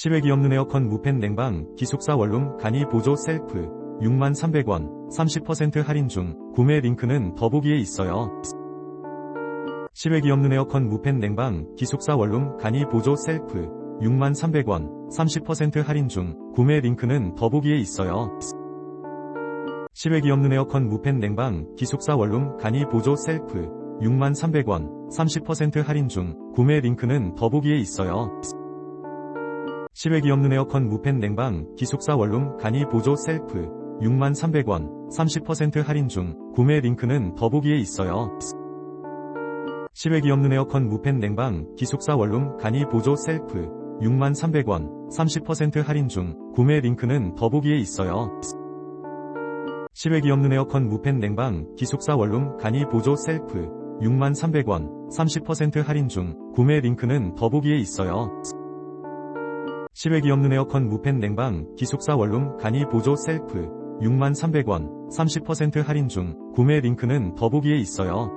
시외기 없는 에어컨 무팬 냉방, 기숙사 원룸 간이 보조 셀프, 63,300원, 30% 할인 중, 구매 링크는 더보기에 있어요. 시외기 없는 에어컨 무팬 냉방, 기숙사 원룸 간이 보조 셀프, 63,300원, 30% 할인 중, 구매 링크는 더보기에 있어요. 시외기 없는 에어컨 무팬 냉방, 기숙사 원룸 간이 보조 셀프, 63,300원, 30% 할인 중, 구매 링크는 더보기에 있어요. 시외기 없는 에어컨 무팬 냉방, 기숙사 원룸 간이 보조 셀프, 63,300원, 30% 할인 중, 구매 링크는 더보기에 있어요. 시외기 없는 에어컨 무팬 냉방, 기숙사 원룸 간이 보조 셀프, 63,300원, 30% 할인 중, 구매 링크는 더보기에 있어요. 시외기 없는 에어컨 무팬 냉방, 기숙사 원룸 간이 보조 셀프, 63,300원, 30% 할인 중, 구매 링크는 더보기에 있어요. 시외기 없는 에어컨 무팬 냉방, 기숙사 원룸 간이 보조 셀프, 63,300원, 30% 할인 중, 구매 링크는 더보기에 있어요.